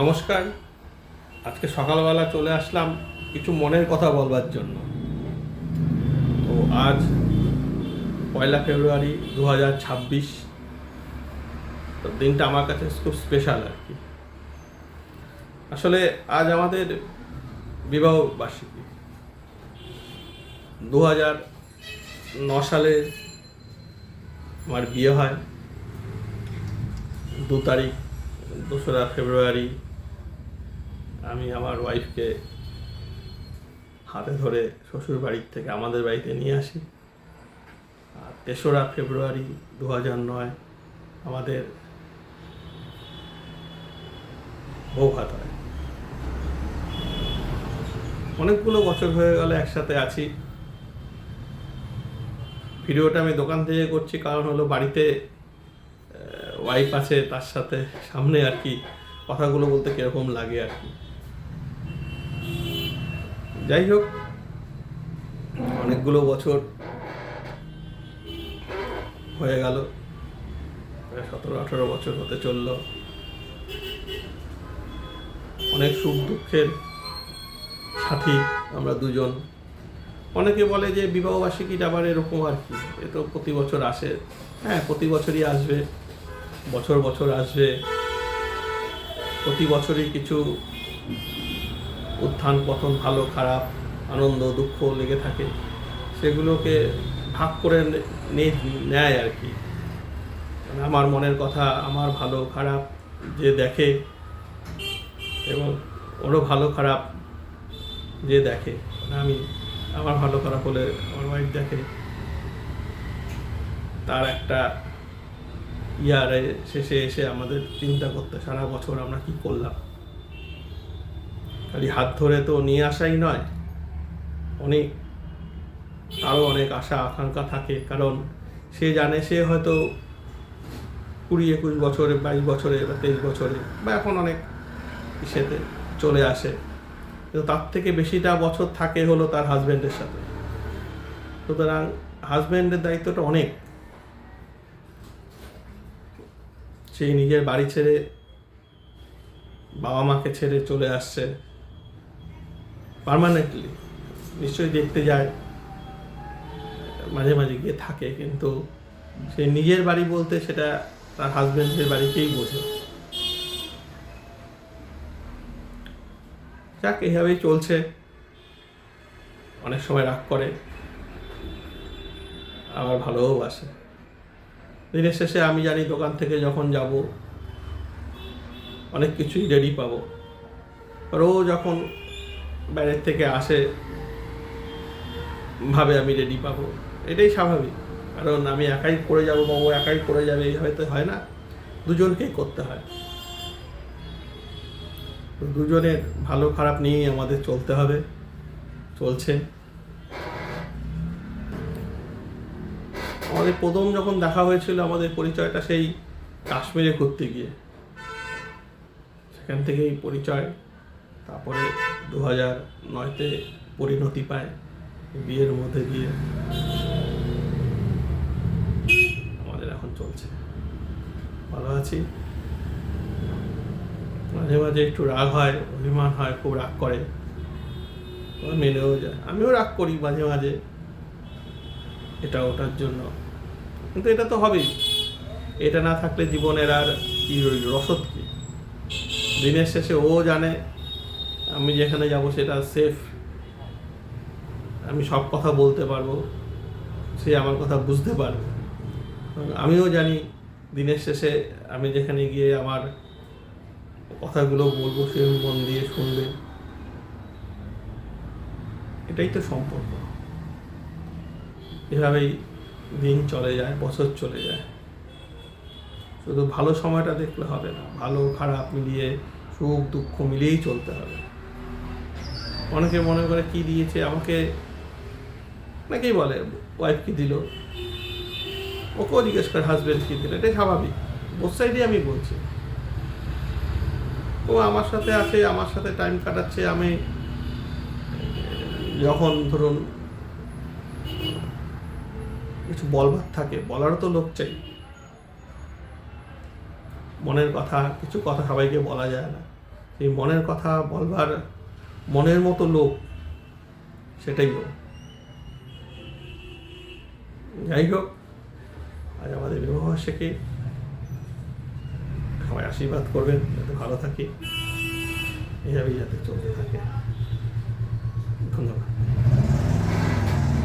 নমস্কার। আজকে সকালবেলা চলে আসলাম কিছু মনের কথা বলবার জন্য। তো আজ পয়লা ফেব্রুয়ারি দু হাজার ছাব্বিশ। তো দিনটা আমার কাছে খুব স্পেশাল আর কি। আসলে আজ আমাদের বিবাহ বার্ষিকী দু হাজার ন সালে আমার বিয়ে হয়। দু তারিখ দোসরা ফেব্রুয়ারি আমি আমার ওয়াইফকে হাতে ধরে শ্বশুর বাড়ির থেকে আমাদের বাড়িতে নিয়ে আসি। আর তেসরা ফেব্রুয়ারি দু হাজার নয় আমাদের বউ ভাত হয়। অনেকগুলো বছর হয়ে গেল একসাথে আছি। ভিডিওটা আমি দোকান থেকে করছি, কারণ হলো বাড়িতে ওয়াইফ আছে, তার সাথে সামনে আর কি কথাগুলো বলতে কীরকম লাগে আর কি। যাই হোক, অনেকগুলো বছর হয়ে গেল সতেরো, আঠেরো বছর হতে চলল। অনেক সুখ দুঃখের সাথী আমরা দুজন। অনেকে বলে যে বিবাহবার্ষিকীটা আবার এরকম আর কি, এ তো প্রতি বছর আসে। হ্যাঁ প্রতি বছরই আসবে। বছর বছর আসবে। প্রতি বছরই কিছু উত্থান পতন, ভালো, খারাপ, আনন্দ, দুঃখ লেগে থাকে। সেগুলোকে ভাগ করে নেয় আর কি। মানে আমার মনের কথা, আমার ভালো, খারাপ যে দেখে এবং ওরও ভালো, খারাপ যে দেখে। মানে আমি আমার ভালো, খারাপ হলে আমার ওয়াইফ দেখে। তার একটা ইয়ারে শেষে এসে আমাদের চিন্তা করতে, সারা বছর আমরা কি করলাম? খালি হাত ধরে তো নিয়ে আসাই নয়, অনেক আরও অনেক আশা, আকাঙ্ক্ষা থাকে। কারণ সে জানে, সে হয়তো কুড়ি একুশ বছরে, বাইশ বছরে বা তেইশ বছরে বা এখন অনেক ইসেতে চলে আসে। কিন্তু তার থেকে বেশিটা বছর থাকে হলো তার হাজব্যান্ডের সাথে। সুতরাং হাজব্যান্ডের দায়িত্বটা অনেক। সেই নিজের বাড়ি ছেড়ে বাবা মাকে ছেড়ে চলে আসছে। পার্মানেন্টলি নিশ্চয়ই দেখতে যায়। মাঝে মাঝে গিয়ে থাকে, কিন্তু সে নিজের বাড়ি বলতে সেটা তার হাজব্যান্ডের বাড়িকেই বোঝে। যাক এইভাবেই চলছে। অনেক সময় রাগ করে, আবার ভালোও বাসে দিনের শেষে আমি জানি দোকান থেকে যখন যাব, অনেক কিছুই রেডি পাবো। আর ও যখন বাইরের থেকে আসে, ভাবে আমি রেডি পাবো। এটাই স্বাভাবিক। কারণ আমি একাই করে যাব বা ও একাই করে যাবে এইভাবে তো হয় না। দুজনকেই করতে হয়। দুজনের ভালো খারাপ নিয়েই আমাদের চলতে হবে, চলছে। আমাদের প্রথম যখন দেখা হয়েছিল, আমাদের পরিচয়টা সেই কাশ্মীরে ঘুরতে গিয়ে। সেখান থেকেই পরিচয়। তারপরে দু হাজার নয়তে পরিণতি পায় বিয়ের মধ্যে গিয়ে। আমাদের এখন চলছে। ভালো আছি। মাঝে মাঝে একটু রাগ হয়, অভিমান হয়, খুব রাগ করে। মেনেও যায়। আমিও রাগ করি মাঝে মাঝে। এটা ওটার জন্য। কিন্তু এটা তো হবেই। এটা না থাকলে জীবনের আর কি রইল? রসদ কি? দিনের শেষে ও জানে, আমি যেখানে যাব সেটা সেফ আমি সব কথা বলতে পারব, সে আমার কথা বুঝতে পারবে। আমিও জানি, দিনের শেষে আমি যেখানে গিয়ে আমার কথাগুলো বলব, সে মন দিয়ে শুনবে। এটাই তো সম্পর্ক। এভাবেই দিন চলে যায়, বছর চলে যায়। শুধু ভালো সময়টা দেখলে হবে না, ভালো খারাপ মিলিয়ে সুখ দুঃখ মিলিয়েই চলতে হবে। অনেকে মনে করে কি দিয়েছে, আমাকে অনেকেই বলে ওয়াইফ কি দিল? ওকেও জিজ্ঞেস করে হাজব্যান্ড কি দিল? এটাই স্বাভাবিক। বোথ সাইডে আমি বলছি। ও আমার সাথে আছে, আমার সাথে টাইম কাটাচ্ছে, আমি যখন ধরুন কিছু বলবার থাকে, বলারও তো লোক চাই। মনের কথা, কিছু কথা সবাইকে বলা যায় না। সেই মনের কথা বলবার মনের মতো লোক, সেটাই হোক। যাই হোক, আজ আমাদের বিবাহ শেখে সবাই আশীর্বাদ করবেন, যাতে ভালো থাকে। এভাবেই যাতে চলতে থাকে। ধন্যবাদ।